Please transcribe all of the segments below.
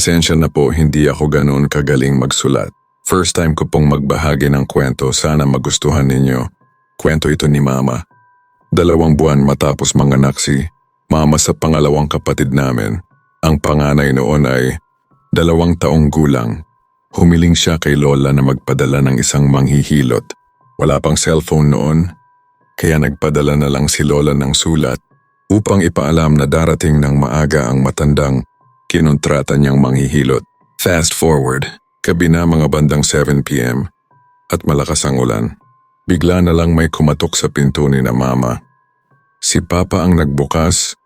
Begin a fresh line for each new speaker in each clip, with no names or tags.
Pasensya na po, hindi ako ganoon kagaling magsulat. First time ko pong magbahagi ng kwento, sana magustuhan ninyo. Kwento ito ni Mama. Dalawang buwan matapos manganak si Mama sa pangalawang kapatid namin. Ang panganay noon ay dalawang taong gulang. Humiling siya kay Lola na magpadala ng isang manghihilot. Wala pang cellphone noon, kaya nagpadala na lang si Lola ng sulat upang ipaalam na darating ng maaga ang matandang kinontrata niyang manghihilot. Fast forward, gabi na mga bandang 7pm at malakas ang ulan. Bigla na lang may kumatok sa pinto ni na mama. Si Papa ang nagbukas.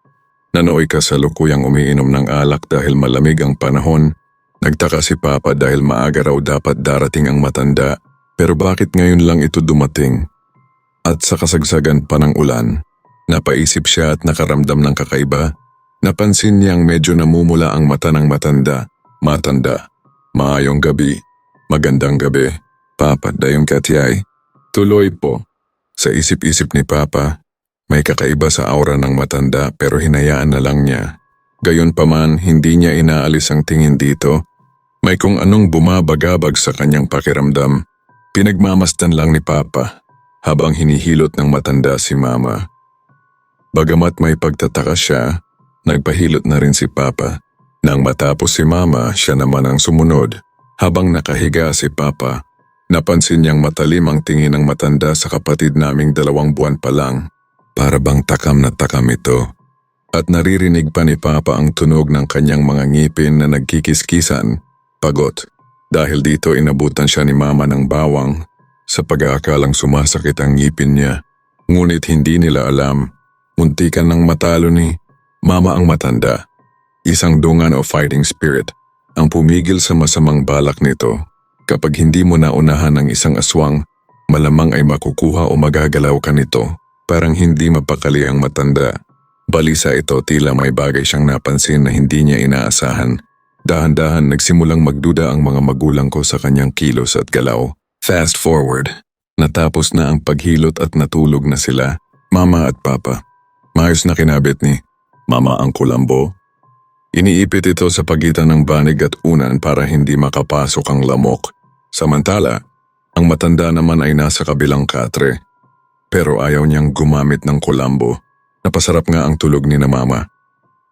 Nanoy ka sa lukuyang umiinom ng alak dahil malamig ang panahon. Nagtaka si Papa dahil maaga raw dapat darating ang matanda pero bakit ngayon lang ito dumating? At sa kasagsagan pa ng ulan, napaisip siya at nakaramdam ng kakaiba. Napansin niyang medyo namumula ang mata ng matanda. Matanda. Maayong gabi. Magandang gabi. Papa, dayong katiyay. Tuloy po. Sa isip-isip ni Papa, may kakaiba sa aura ng matanda pero hinayaan na lang niya. Gayon pa man, hindi niya inaalis ang tingin dito. May kung anong bumabagabag sa kanyang pakiramdam. Pinagmamastan lang ni Papa habang hinihilot ng matanda si Mama. Bagamat may pagtataka siya, nagpahilot na rin si Papa. Nang matapos si Mama, siya naman ang sumunod. Habang nakahiga si Papa, napansin niyang matalim ang tingin ng matanda sa kapatid naming dalawang buwan pa lang. Para bang takam na takam ito. At naririnig pa ni Papa ang tunog ng kanyang mga ngipin na nagkikiskisan. Pagot. Dahil dito inabutan siya ni Mama ng bawang sa pag-aakalang sumasakit ang ngipin niya. Ngunit hindi nila alam, muntikan ng matalo ni Mama ang matanda. Isang dungan o fighting spirit ang pumigil sa masamang balak nito. Kapag hindi mo naunahan ng isang aswang, malamang ay makukuha o magagalaw ka nito. Parang hindi mapakali ang matanda. Balisa ito tila may bagay siyang napansin na hindi niya inaasahan. Dahan-dahan nagsimulang magduda ang mga magulang ko sa kanyang kilos at galaw. Fast forward. Natapos na ang paghilot at natulog na sila, mama at papa. Maayos na kinabit ni Mama ang kulambo. Iniipit ito sa pagitan ng banig at unan para hindi makapasok ang lamok. Samantala, ang matanda naman ay nasa kabilang katre. Pero ayaw niyang gumamit ng kulambo. Napasarap nga ang tulog ni na mama.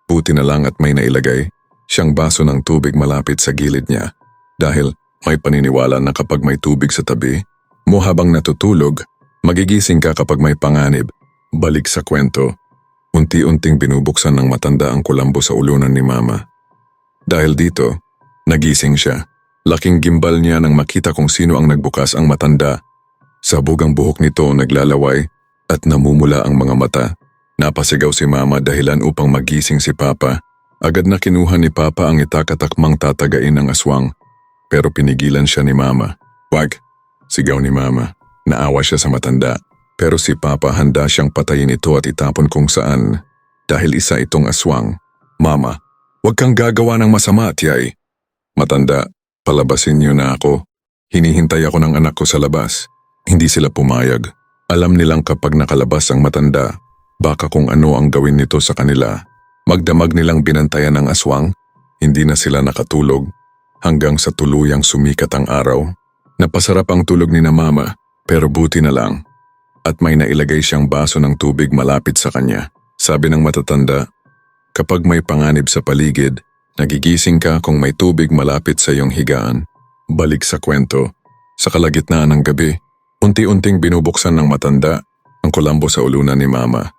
Buti na lang at may nailagay siyang baso ng tubig malapit sa gilid niya dahil may paniniwala na kapag may tubig sa tabi, mo habang natutulog, magigising ka kapag may panganib. Balik sa kwento, unti-unting binubuksan ng matanda ang kulambo sa ulunan ni mama. Dahil dito, nagising siya. Laking gimbal niya nang makita kung sino ang nagbukas ang matanda. Sabog ang buhok nito naglalaway at namumula ang mga mata. Napasigaw si mama dahilan upang magising si papa. Agad na kinuha ni papa ang itakatakmang tatagain ng aswang. Pero pinigilan siya ni mama. Wag, sigaw ni mama. Naawa siya sa matanda. Pero si papa handa siyang patayin ito at itapon kung saan. Dahil isa itong aswang. Mama, wag kang gagawa ng masama, tiyay. Matanda, palabasin niyo na ako. Hinihintay ako ng anak ko sa labas. Hindi sila pumayag. Alam nilang kapag nakalabas ang matanda, baka kung ano ang gawin nito sa kanila. Magdamag nilang binantayan ng aswang, hindi na sila nakatulog. Hanggang sa tuluyang sumikat ang araw. Napasarap ang tulog ni na mama, pero buti na lang. At may nailagay siyang baso ng tubig malapit sa kanya. Sabi ng matatanda, kapag may panganib sa paligid, nagigising ka kung may tubig malapit sa iyong higaan. Balik sa kwento, sa kalagitnaan ng gabi, unti-unting binubuksan ng matanda ang kulambo sa ulunan ni mama.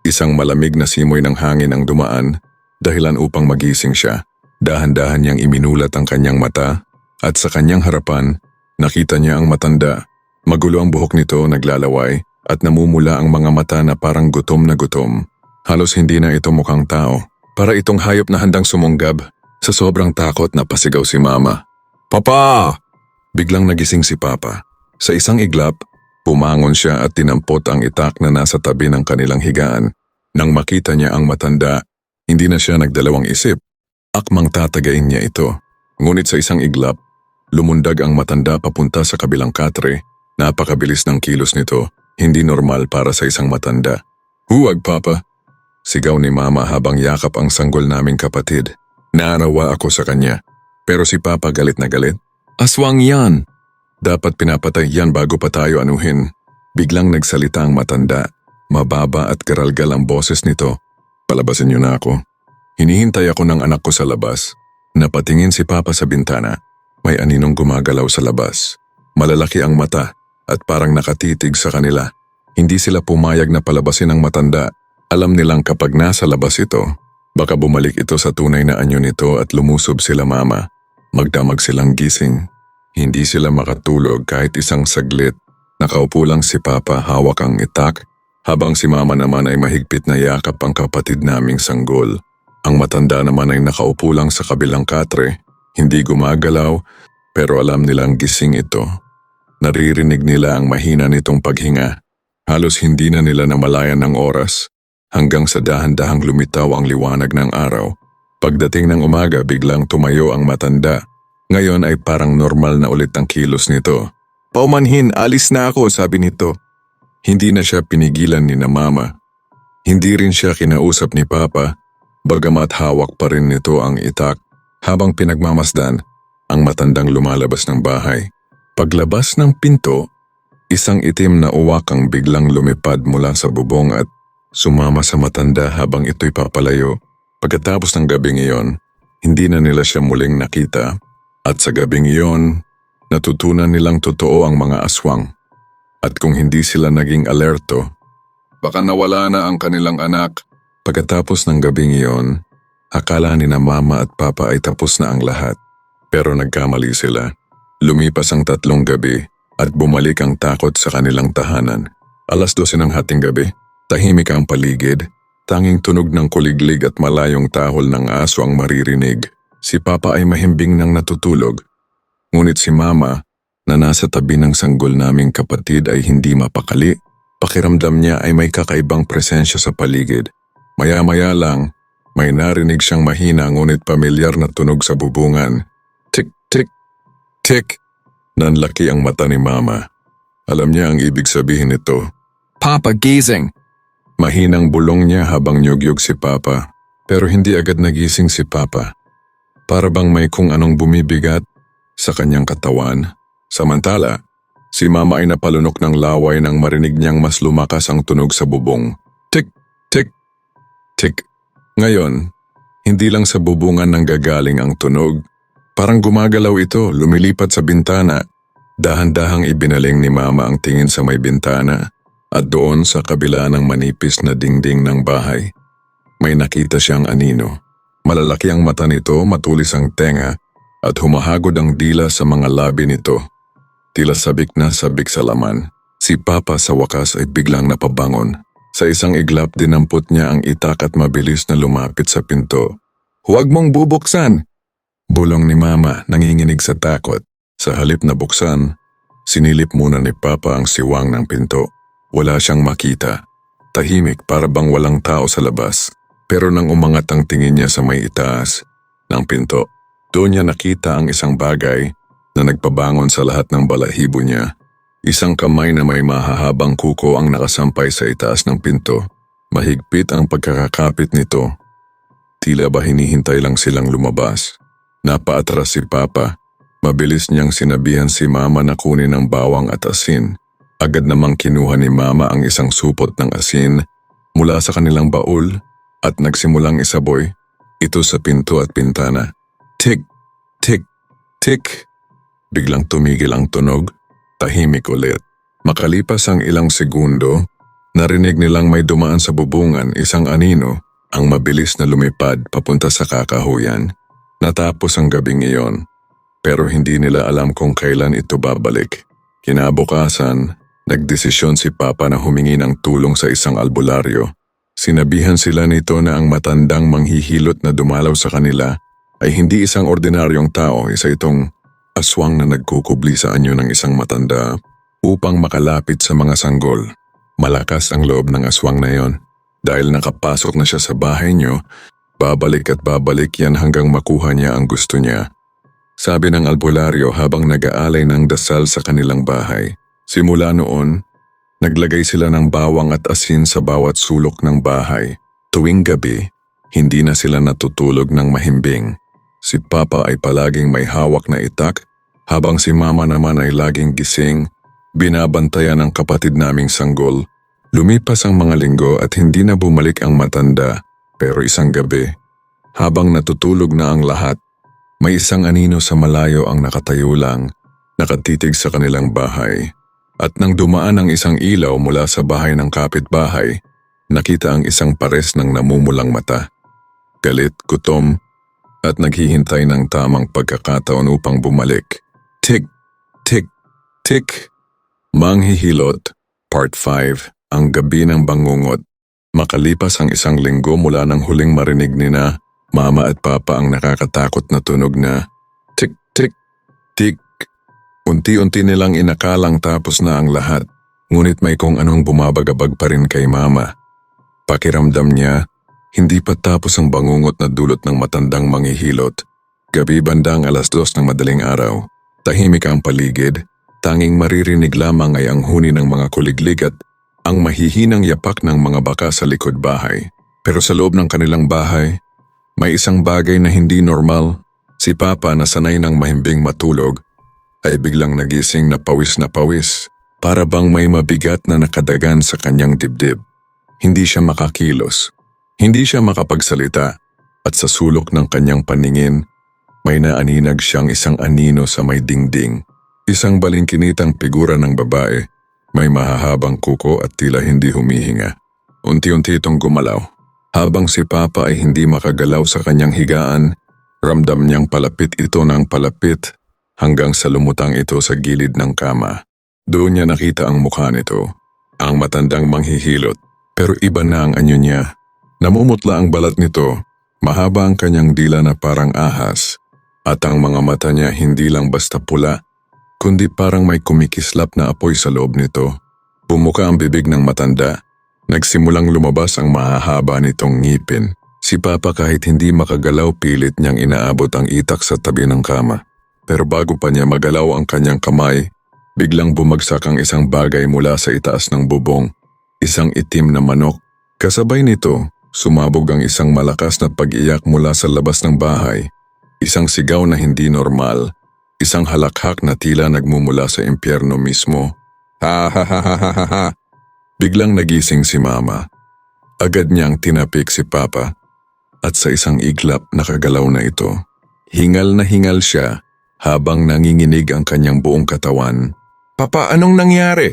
Isang malamig na simoy ng hangin ang dumaan, dahilan upang magising siya. Dahan-dahan niyang iminulat ang kanyang mata at sa kanyang harapan, nakita niya ang matanda. Magulo ang buhok nito naglalaway at namumula ang mga mata na parang gutom na gutom. Halos hindi na ito mukhang tao. Para itong hayop na handang sumunggab. Sa sobrang takot na pasigaw si mama. Papa! Biglang nagising si papa. Sa isang iglap, pumangon siya at tinampot ang itak na nasa tabi ng kanilang higaan. Nang makita niya ang matanda, hindi na siya nagdalawang isip. Akmang tatagain niya ito. Ngunit sa isang iglap, lumundag ang matanda papunta sa kabilang katre. Napakabilis ng kilos nito, hindi normal para sa isang matanda. Huwag, Papa! Sigaw ni Mama habang yakap ang sanggol naming kapatid. Naanawa ako sa kanya. Pero si Papa galit na galit. Aswang yan! Dapat pinapatay yan bago pa tayo anuhin. Biglang nagsalita ang matanda. Mababa at karalgal ang boses nito. Palabasin niyo na ako. Hinihintay ako ng anak ko sa labas. Napatingin si Papa sa bintana. May aninong gumagalaw sa labas. Malalaki ang mata at parang nakatitig sa kanila. Hindi sila pumayag na palabasin ang matanda. Alam nilang kapag nasa labas ito, baka bumalik ito sa tunay na anyo nito at lumusob sila mama. Magdamag silang gising. Hindi sila makatulog kahit isang saglit. Nakaupo lang si Papa hawak ang itak, habang si Mama naman ay mahigpit na yakap ang kapatid naming sanggol. Ang matanda naman ay nakaupo lang sa kabilang katre, hindi gumagalaw, pero alam nilang gising ito. Naririnig nila ang mahina nitong paghinga. Halos hindi na nila namalayan ng oras, hanggang sa dahan-dahang lumitaw ang liwanag ng araw. Pagdating ng umaga biglang tumayo ang matanda. Ngayon ay parang normal na ulit ang kilos nito. Paumanhin, alis na ako, sabi nito. Hindi na siya pinigilan ni na mama. Hindi rin siya kinausap ni papa, bagamat hawak pa rin nito ang itak habang pinagmamasdan ang matandang lumalabas ng bahay. Paglabas ng pinto, isang itim na uwak ang biglang lumipad mula sa bubong at sumama sa matanda habang ito'y papalayo. Pagkatapos ng gabing iyon, hindi na nila siya muling nakita at sa gabing iyon, natutunan nilang totoo ang mga aswang. At kung hindi sila naging alerto, baka nawala na ang kanilang anak. Pagkatapos ng gabing iyon, akala ni na mama at papa ay tapos na ang lahat. Pero nagkamali sila. Lumipas ang tatlong gabi at bumalik ang takot sa kanilang tahanan. Alas 12 ng hating gabi, tahimik ang paligid, tanging tunog ng kuliglig at malayong tahol ng aso ang maririnig. Si Papa ay mahimbing nang natutulog. Ngunit si Mama, na nasa tabi ng sanggol naming kapatid ay hindi mapakali. Pakiramdam niya ay may kakaibang presensya sa paligid. Maya-maya lang, may narinig siyang mahina ngunit pamilyar na tunog sa bubungan. Tik. Nanlaki ang mata ni Mama. Alam niya ang ibig sabihin nito.
Papa, gising.
Mahinang bulong niya habang nyugyog si Papa. Pero hindi agad nagising si Papa. Para bang may kung anong bumibigat sa kanyang katawan. Samantala, si Mama ay napalunok ng laway nang marinig niyang mas lumakas ang tunog sa bubong. Tik, tik, tik. Ngayon, hindi lang sa bubungan nang gagaling ang tunog. Parang gumagalaw ito, lumilipat sa bintana. Dahan-dahang ibinaling ni Mama ang tingin sa may bintana at doon sa kabila ng manipis na dingding ng bahay. May nakita siyang anino. Malalaki ang mata nito, matulis ang tenga at humahagod ang dila sa mga labi nito. Tila sabik na sabik sa laman. Si Papa sa wakas ay biglang napabangon. Sa isang iglap dinampot niya ang itak at mabilis na lumapit sa pinto. Huwag mong bubuksan! Bulong ni Mama nanginginig sa takot. Sa halip na buksan, sinilip muna ni Papa ang siwang ng pinto. Wala siyang makita. Tahimik para bang walang tao sa labas. Pero nang umangat ang tingin niya sa may itaas ng pinto, doon niya nakita ang isang bagay na nagpabangon sa lahat ng balahibo niya. Isang kamay na may mahahabang kuko ang nakasampay sa itaas ng pinto. Mahigpit ang pagkakakapit nito. Tila ba hinihintay lang silang lumabas. Napaatras si Papa. Mabilis niyang sinabihan si Mama na kunin ang bawang at asin. Agad namang kinuha ni Mama ang isang supot ng asin mula sa kanilang baul at nagsimulang isaboy ito sa pinto at pintana. Tik, tik, tik. Biglang tumigil ang tunog, tahimik ulit. Makalipas ang ilang segundo, narinig nilang may dumaan sa bubungan isang anino ang mabilis na lumipad papunta sa kakahuyan. Natapos ang gabing iyon, pero hindi nila alam kung kailan ito babalik. Kinabukasan, nagdesisyon si Papa na humingi ng tulong sa isang albularyo. Sinabihan sila nito na ang matandang manghihilot na dumalaw sa kanila ay hindi isang ordinaryong tao, isa itong aswang na nagkukubli sa anyo ng isang matanda upang makalapit sa mga sanggol. Malakas ang loob ng aswang na yon. Dahil nakapasok na siya sa bahay niyo, babalik at babalik yan hanggang makuha niya ang gusto niya. Sabi ng albularyo habang nag-aalay ng dasal sa kanilang bahay. Simula noon, naglagay sila ng bawang at asin sa bawat sulok ng bahay. Tuwing gabi, hindi na sila natutulog ng mahimbing Si Papa ay palaging may hawak na itak, habang si Mama naman ay laging gising, binabantayan ng kapatid naming sanggol. Lumipas ang mga linggo at hindi na bumalik ang matanda, pero isang gabi, habang natutulog na ang lahat, may isang anino sa malayo ang nakatayo lang, nakatitig sa kanilang bahay. At nang dumaan ang isang ilaw mula sa bahay ng kapitbahay, nakita ang isang pares ng namumulang mata. Galit, gutom, at naghihintay ng tamang pagkakataon upang bumalik. Tik, tik, tik. Manghihilot, Part 5, Ang Gabi ng Bangungot. Makalipas ang isang linggo mula nang huling marinig ni na, mama at papa ang nakakatakot na tunog na tik, tik. Unti-unti nilang inakalang tapos na ang lahat, ngunit may kung anong bumabagabag pa rin kay mama. Pakiramdam niya, hindi pa tapos ang bangungot na dulot ng matandang manghihilot. Gabi bandang alas dos ng madaling araw. Tahimik ang paligid. Tanging maririnig lamang ay ang huni ng mga kuliglig at ang mahihinang yapak ng mga baka sa likod bahay. Pero sa loob ng kanilang bahay, may isang bagay na hindi normal. Si Papa na sanay ng mahimbing matulog ay biglang nagising na pawis na pawis para bang may mabigat na nakadagan sa kanyang dibdib. Hindi siya makakilos. Hindi siya makapagsalita at sa sulok ng kanyang paningin, may naaninag siyang isang anino sa may dingding. Isang balingkinitang figura ng babae, may mahahabang kuko at tila hindi humihinga. Unti-unti itong gumalaw. Habang si Papa ay hindi makagalaw sa kanyang higaan, ramdam niyang palapit ito ng palapit hanggang sa lumutang ito sa gilid ng kama. Doon niya nakita ang mukha nito, ang matandang manghihilot, pero iba na ang anyo niya. Namumutla ang balat nito, mahaba ang kanyang dila na parang ahas, at ang mga mata niya hindi lang basta pula, kundi parang may kumikislap na apoy sa loob nito. Bumuka ang bibig ng matanda. Nagsimulang lumabas ang mahahaba nitong ngipin. Si Papa kahit hindi makagalaw pilit niyang inaabot ang itak sa tabi ng kama. Pero bago pa niya magalaw ang kanyang kamay, biglang bumagsak ang isang bagay mula sa itaas ng bubong. Isang itim na manok. Kasabay nito, sumabog ang isang malakas na pag-iyak mula sa labas ng bahay. Isang sigaw na hindi normal. Isang halakhak na tila nagmumula sa impyerno mismo. Ha ha ha ha ha ha. Biglang nagising si Mama. Agad niyang tinapik si Papa. At sa isang iglap nakagalaw na ito. Hingal na hingal siya habang nanginginig ang kanyang buong katawan. Papa, anong nangyari?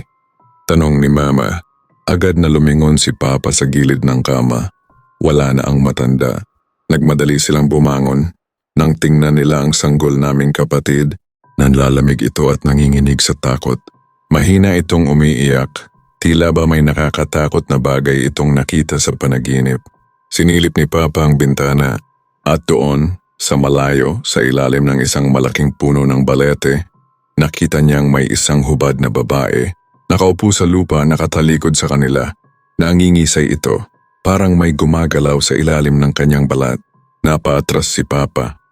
Tanong ni Mama. Agad na lumingon si Papa sa gilid ng kama. Wala na ang matanda. Nagmadali silang bumangon. Nang tingnan nila ang sanggol naming kapatid, nanlalamig ito at nanginginig sa takot. Mahina itong umiiyak. Tila ba may nakakatakot na bagay itong nakita sa panaginip. Sinilip ni Papa ang bintana at doon, sa malayo, sa ilalim ng isang malaking puno ng balete, nakita niyang may isang hubad na babae. Nakaupo sa lupa nakatalikod sa kanila. Nangingisay ito, parang may gumagalaw sa ilalim ng kanyang balat. Napaatras si Papa.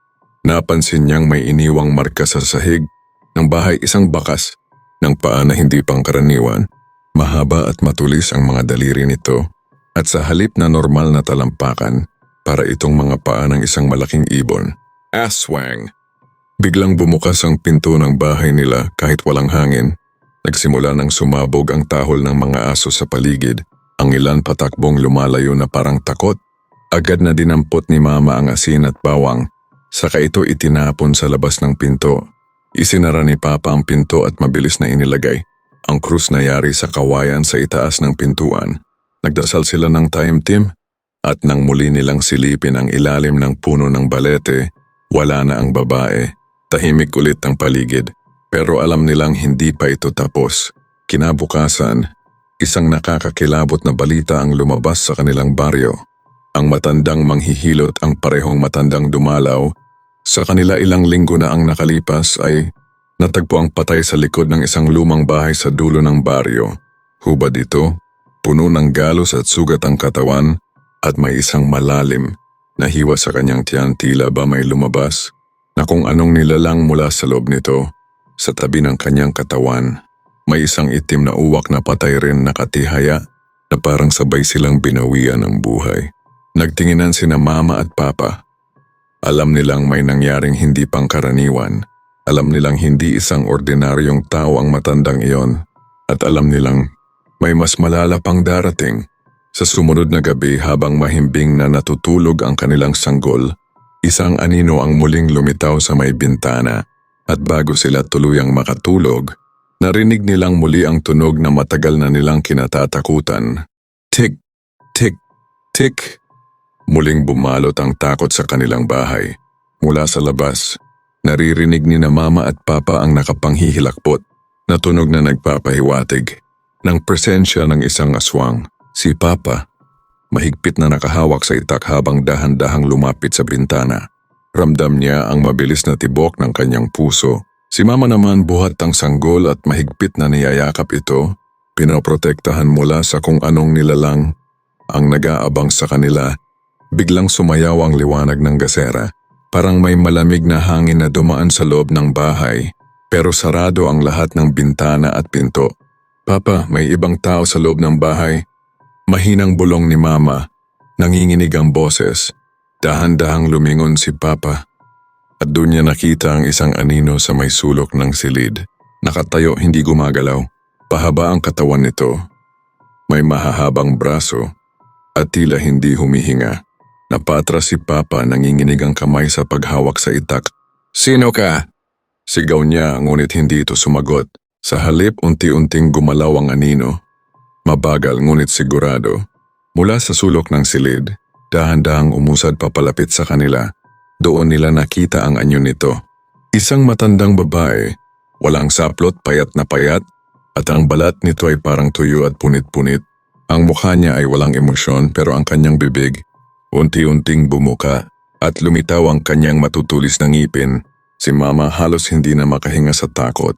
Napansin niyang may iniwang marka sa sahig ng bahay isang bakas ng paa na hindi pangkaraniwan. Mahaba at matulis ang mga daliri nito at sa halip na normal na talampakan para itong mga paa ng isang malaking ibon. Aswang! Biglang bumukas ang pinto ng bahay nila kahit walang hangin. Nagsimula ng sumabog ang tahol ng mga aso sa paligid. Ang ilan patakbong lumalayo na parang takot. Agad na dinampot ni mama ang asin at bawang. Saka ito itinapon sa labas ng pinto. Isinara ni Papa ang pinto at mabilis na inilagay. Ang krus na yari sa kawayan sa itaas ng pintuan. Nagdasal sila ng time team at nang muli nilang silipin ang ilalim ng puno ng balete, wala na ang babae. Tahimik ulit ang paligid. Pero alam nilang hindi pa ito tapos. Kinabukasan, isang nakakakilabot na balita ang lumabas sa kanilang baryo. Ang matandang manghihilot ang parehong matandang dumalaw. Sa kanila ilang linggo na ang nakalipas ay natagpo ang patay sa likod ng isang lumang bahay sa dulo ng baryo. Hubad ito, puno ng galos at sugat ang katawan at may isang malalim na hiwa sa kanyang tiyan tila ba may lumabas na kung anong nilalang mula sa loob nito. Sa tabi ng kanyang katawan, may isang itim na uwak na patay rin nakatihaya na parang sabay silang binawian ng buhay. Nagtinginan sina mama at papa. Alam nilang may nangyaring hindi pangkaraniwan. Alam nilang hindi isang ordinaryong tao ang matandang iyon. At alam nilang may mas malala pang darating. Sa sumunod na gabi habang mahimbing na natutulog ang kanilang sanggol, isang anino ang muling lumitaw sa may bintana. At bago sila tuluyang makatulog, narinig nilang muli ang tunog na matagal na nilang kinatatakutan. Tik, tik, tik. Muling bumalot ang takot sa kanilang bahay. Mula sa labas, naririnig ni na mama at papa ang nakapanghihilakbot na tunog na nagpapahiwatig ng presensya ng isang aswang. Si papa, mahigpit na nakahawak sa itak habang dahan-dahang lumapit sa bintana. Ramdam niya ang mabilis na tibok ng kanyang puso. Si mama naman buhat ang sanggol at mahigpit na niyayakap ito, pinoprotektahan mula sa kung anong nilalang ang nag-aabang sa kanila. Biglang sumayaw ang liwanag ng gasera. Parang may malamig na hangin na dumaan sa loob ng bahay, pero sarado ang lahat ng bintana at pinto. Papa, may ibang tao sa loob ng bahay. Mahinang bulong ni Mama. Nanginginig ang boses. Dahan-dahang lumingon si Papa. At doon niya nakita ang isang anino sa may sulok ng silid. Nakatayo hindi gumagalaw. Pahaba ang katawan nito. May mahahabang braso at tila hindi humihinga. Napatras si Papa nanginginig ang kamay sa paghawak sa itak. Sino ka? Sigaw niya ngunit hindi ito sumagot. Sa halip unti-unting gumalaw ang anino. Mabagal ngunit sigurado. Mula sa sulok ng silid, dahan-dahang umusad papalapit sa kanila. Doon nila nakita ang anyo nito. Isang matandang babae, walang saplot payat na payat, at ang balat nito ay parang tuyo at punit-punit. Ang mukha niya ay walang emosyon pero ang kanyang bibig, unti-unting bumuka at lumitaw ang kanyang matutulis na ngipin. Si mama halos hindi na makahinga sa takot.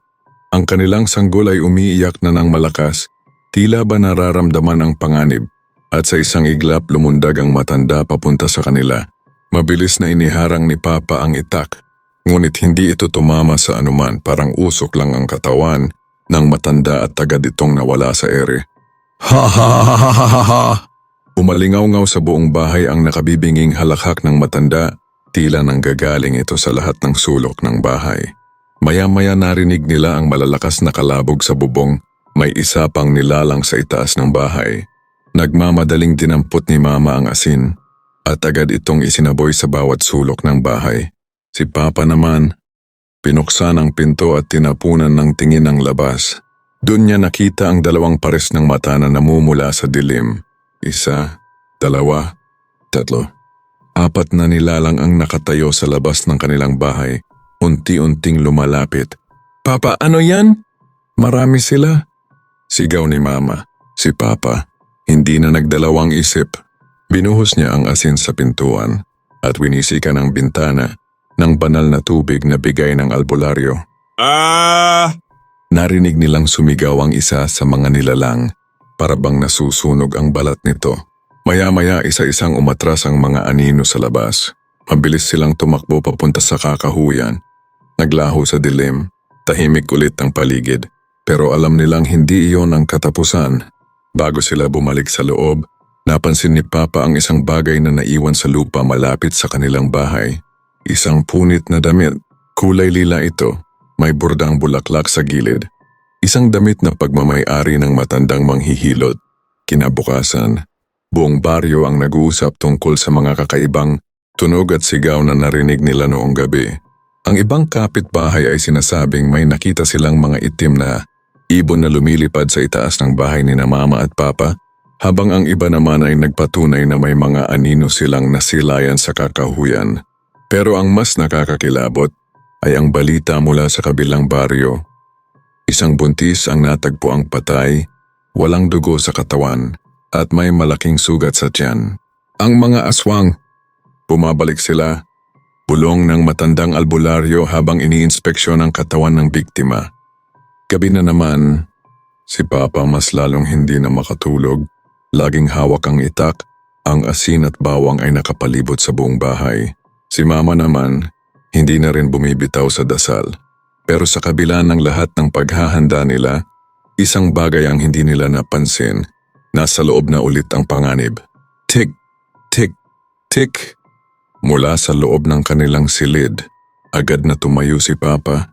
Ang kanilang sanggol ay umiiyak na ng malakas, tila ba nararamdaman ang panganib at sa isang iglap lumundag ang matanda papunta sa kanila. Mabilis na iniharang ni Papa ang itak, ngunit hindi ito tumama sa anuman parang usok lang ang katawan ng matanda at tagad itong nawala sa ere. Ha ha ha ha ha ha! Umalingaw-ngaw sa buong bahay ang nakabibinging halakhak ng matanda, tila nang gagaling ito sa lahat ng sulok ng bahay. Maya-maya narinig nila ang malalakas na kalabog sa bubong, may isa pang nilalang sa itaas ng bahay. Nagmamadaling dinampot ni Mama ang asin at agad itong isinaboy sa bawat sulok ng bahay. Si Papa naman, pinuksan ang pinto at tinapunan ng tingin ang labas. Doon niya nakita ang dalawang pares ng mata na namumula sa dilim. Isa, dalawa, tatlo. Apat na nilalang ang nakatayo sa labas ng kanilang bahay, unti-unting lumalapit. Papa, ano yan? Marami sila. Sigaw ni Mama. Si Papa, hindi na nagdalawang isip. Binuhos niya ang asin sa pintuan at winisika ng bintana ng banal na tubig na bigay ng albularyo.
Ah!
Narinig nilang sumigaw ang isa sa mga nilalang para bang nasusunog ang balat nito. Maya-maya isa-isang umatras ang mga anino sa labas. Mabilis silang tumakbo papunta sa kakahuyan. Naglaho sa dilim, tahimik ulit ang paligid. Pero alam nilang hindi iyon ang katapusan. Bago sila bumalik sa loob, napansin ni Papa ang isang bagay na naiwan sa lupa malapit sa kanilang bahay. Isang punit na damit. Kulay lila ito. May burdang bulaklak sa gilid. Isang damit na pagmamayari ng matandang manghihilot. Kinabukasan, buong baryo ang nag-uusap tungkol sa mga kakaibang tunog at sigaw na narinig nila noong gabi. Ang ibang kapitbahay ay sinasabing may nakita silang mga itim na ibon na lumilipad sa itaas ng bahay ni na mama at papa, habang ang iba naman ay nagpatunay na may mga anino silang nasilayan sa kakahuyan. Pero ang mas nakakakilabot ay ang balita mula sa kabilang baryo. Isang buntis ang natagpo ang patay, walang dugo sa katawan, at may malaking sugat sa tiyan. Ang mga aswang, bumabalik sila, bulong ng matandang albularyo habang iniinspeksyon ang katawan ng biktima. Gabi na naman, si Papa mas lalong hindi na makatulog. Laging hawak ang itak, ang asin at bawang ay nakapalibot sa buong bahay. Si Mama naman, hindi na rin bumibitaw sa dasal. Pero sa kabila ng lahat ng paghahanda nila, isang bagay ang hindi nila napansin. Nasa loob na ulit ang panganib. Tik, tik, tik. Mula sa loob ng kanilang silid, agad na tumayo si Papa.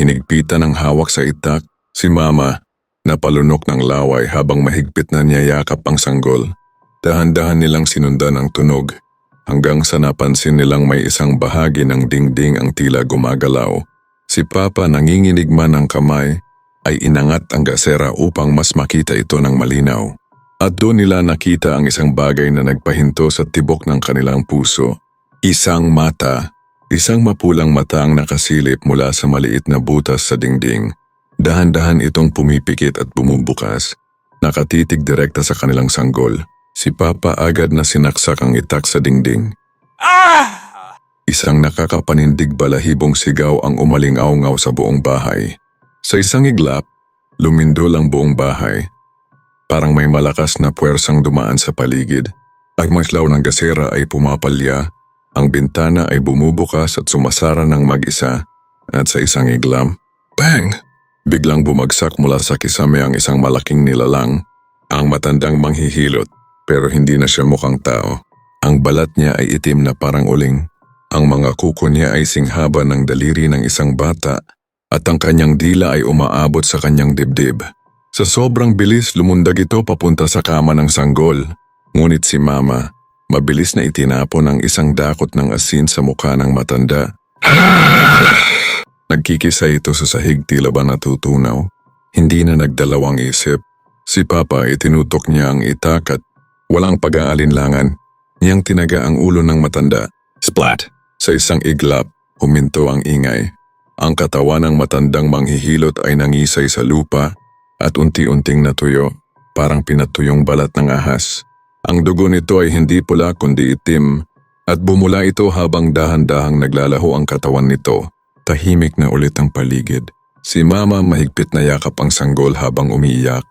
Hinigpitan ng hawak sa itak, si Mama, napalunok ng laway habang mahigpit na niyayakap ang sanggol. Dahan-dahan nilang sinundan ang tunog, hanggang sa napansin nilang may isang bahagi ng dingding ang tila gumagalaw. Si Papa nanginginig man ng kamay, ay inangat ang gasera upang mas makita ito ng malinaw. At doon nila nakita ang isang bagay na nagpahinto sa tibok ng kanilang puso. Isang mata, isang mapulang mata ang nakasilip mula sa maliit na butas sa dingding. Dahan-dahan itong pumipikit at bumubukas. Nakatitig direkta sa kanilang sanggol. Si Papa agad na sinaksak ang itak sa dingding. Isang nakakapanindig balahibong sigaw ang umaling-aungaw sa buong bahay. Sa isang iglap, lumindol ang buong bahay. Parang may malakas na puwersang dumaan sa paligid. Ang maslaw ng gasera ay pumapalya, ang bintana ay bumubukas at sumasara ng mag-isa, at sa isang iglam, bang! Biglang bumagsak mula sa kisame ang isang malaking nilalang, ang matandang manghihilot, pero hindi na siya mukhang tao. Ang balat niya ay itim na parang uling. Ang mga kuko niya ay singhaba ng daliri ng isang bata at ang kanyang dila ay umaabot sa kanyang dibdib. Sa sobrang bilis lumundag ito papunta sa kama ng sanggol. Ngunit si Mama, mabilis na itinapon ang isang dakot ng asin sa mukha ng matanda. Nagkikisa ito sa sahig tila ba natutunaw. Hindi na nagdalawang isip. Si Papa itinutok niya ang itak at walang pag-aalinlangan. Niyang tinaga ang ulo ng matanda. Splat! Sa isang iglap, huminto ang ingay. Ang katawan ng matandang manghihilot ay nangisay sa lupa at unti-unting natuyo, parang pinatuyong balat ng ahas. Ang dugo nito ay hindi pula kundi itim at bumula ito habang dahan-dahang naglalaho ang katawan nito. Tahimik na ulit ang paligid. Si Mama mahigpit na yakap ang sanggol habang umiiyak.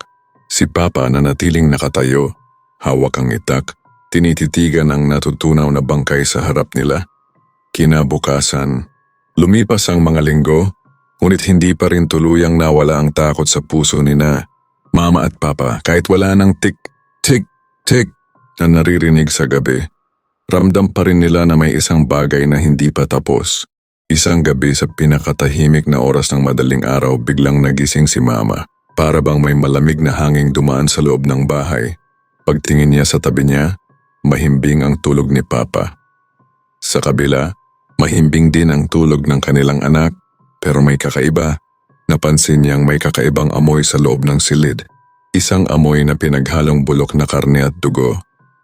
Si Papa na natiling nakatayo, hawak ang itak, tinititigan ang natutunaw na bangkay sa harap nila. Kinabukasan, lumipas ang mga linggo, ngunit hindi pa rin tuluyang nawala ang takot sa puso ni na Mama at Papa kahit wala ng tik, tik, tik na naririnig sa gabi. Ramdam pa rin nila na may isang bagay na hindi pa tapos. Isang gabi sa pinakatahimik na oras ng madaling araw biglang nagising si Mama. Para bang may malamig na hanging dumaan sa loob ng bahay. Pagtingin niya sa tabi niya, mahimbing ang tulog ni Papa. Sa kabila, mahimbing din ang tulog ng kanilang anak pero may kakaiba. Napansin niyang may kakaibang amoy sa loob ng silid. Isang amoy na pinaghalong bulok na karne at dugo.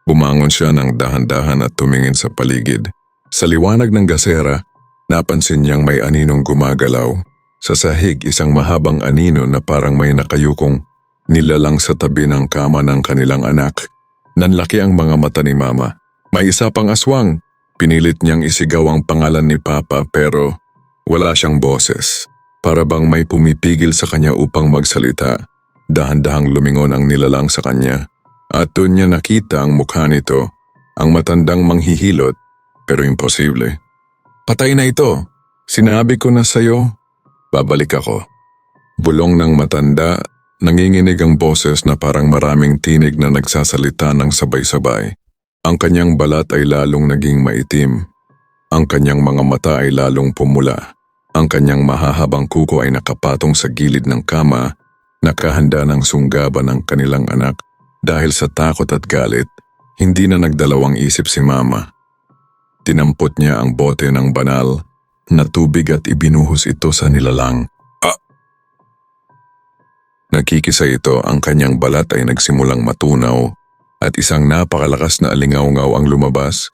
Bumangon siya ng dahan-dahan at tumingin sa paligid. Sa liwanag ng gasera, napansin niyang may aninong gumagalaw. Sa sahig isang mahabang anino na parang may nakayukong nilalang sa tabi ng kama ng kanilang anak. Nanlaki ang mga mata ni Mama. May isa pang aswang. Pinilit niyang isigaw ang pangalan ni Papa pero wala siyang boses. Para bang may pumipigil sa kanya upang magsalita. Dahan-dahang lumingon ang nilalang sa kanya. At doon niya nakita ang mukha nito, ang matandang manghihilot, pero imposible. Patay na ito. Sinabi ko na sa'yo. Babalik ako. Bulong ng matanda, nanginginig ang boses na parang maraming tinig na nagsasalita ng sabay-sabay. Ang kanyang balat ay lalong naging maitim. Ang kanyang mga mata ay lalong pumula. Ang kanyang mahahabang kuko ay nakapatong sa gilid ng kama, nakahanda ng sunggaban ng kanilang anak. Dahil sa takot at galit, hindi na nagdalawang isip si Mama. Tinampot niya ang bote ng banal na tubig at ibinuhos ito sa nilalang. Ah! Nakikisa ito ang kanyang balat ay nagsimulang matunaw at isang napakalakas na alingaw-ngaw ang lumabas.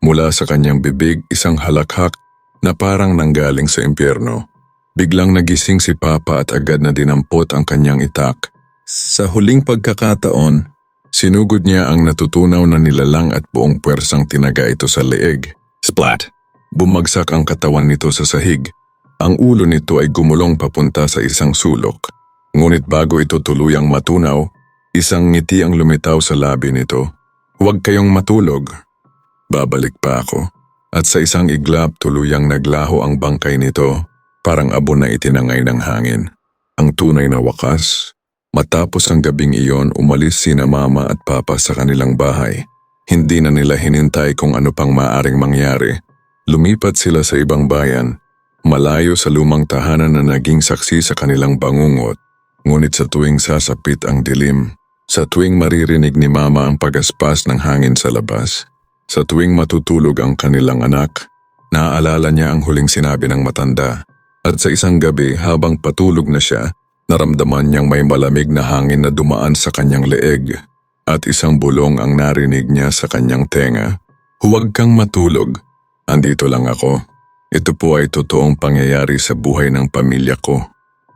Mula sa kanyang bibig isang halakhak na parang nanggaling sa impyerno. Biglang nagising si Papa at agad na dinampot ang kanyang itak. Sa huling pagkakataon, sinugod niya ang natutunaw na nilalang at buong puwersang tinaga ito sa leeg. Splat! Bumagsak ang katawan nito sa sahig. Ang ulo nito ay gumulong papunta sa isang sulok. Ngunit bago ito tuluyang matunaw, isang ngiti ang lumitaw sa labi nito. Huwag kayong matulog. Babalik pa ako. At sa isang iglap tuluyang naglaho ang bangkay nito, parang abon na itinangay ng hangin. Ang tunay na wakas, matapos ang gabing iyon umalis sina mama at papa sa kanilang bahay. Hindi na nila hinintay kung ano pang maaring mangyari. Lumipat sila sa ibang bayan, malayo sa lumang tahanan na naging saksi sa kanilang bangungot. Ngunit sa tuwing sasapit ang dilim, sa tuwing maririnig ni mama ang pagaspas ng hangin sa labas, sa tuwing matutulog ang kanilang anak, naaalala niya ang huling sinabi ng matanda. At sa isang gabi habang patulog na siya, naramdaman niyang may malamig na hangin na dumaan sa kanyang leeg at isang bulong ang narinig niya sa kanyang tenga. Huwag kang matulog. Andito lang ako. Ito po ay totoong pangyayari sa buhay ng pamilya ko.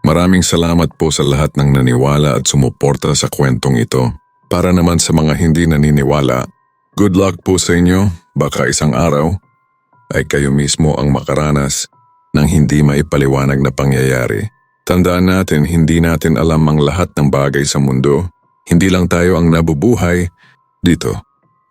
Maraming salamat po sa lahat ng naniwala at sumuporta sa kwentong ito. Para naman sa mga hindi naniniwala, good luck po sa inyo. Baka isang araw ay kayo mismo ang makaranas ng hindi maipaliwanag na pangyayari. Tandaan natin, hindi natin alam ang lahat ng bagay sa mundo. Hindi lang tayo ang nabubuhay. Dito,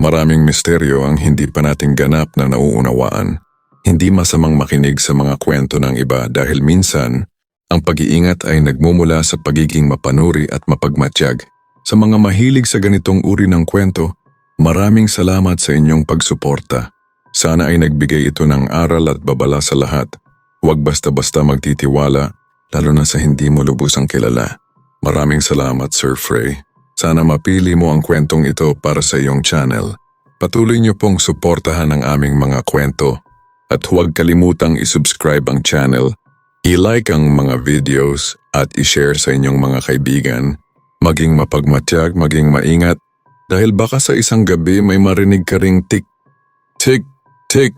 maraming misteryo ang hindi pa natin ganap na nauunawaan. Hindi masamang makinig sa mga kwento ng iba dahil minsan, ang pag-iingat ay nagmumula sa pagiging mapanuri at mapagmatsyag. Sa mga mahilig sa ganitong uri ng kwento, maraming salamat sa inyong pagsuporta. Sana ay nagbigay ito ng aral at babala sa lahat. Huwag basta-basta magtitiwala, lalo na sa hindi mo lubusang kilala. Maraming salamat, Sir Frey. Sana mapili mo ang kwentong ito para sa iyong channel. Patuloy niyo pong suportahan ang aming mga kwento at huwag kalimutang isubscribe ang channel, i-like ang mga videos at i-share sa inyong mga kaibigan. Maging mapagmatyag, maging maingat dahil baka sa isang gabi may marinig ka ring tik, tik, tik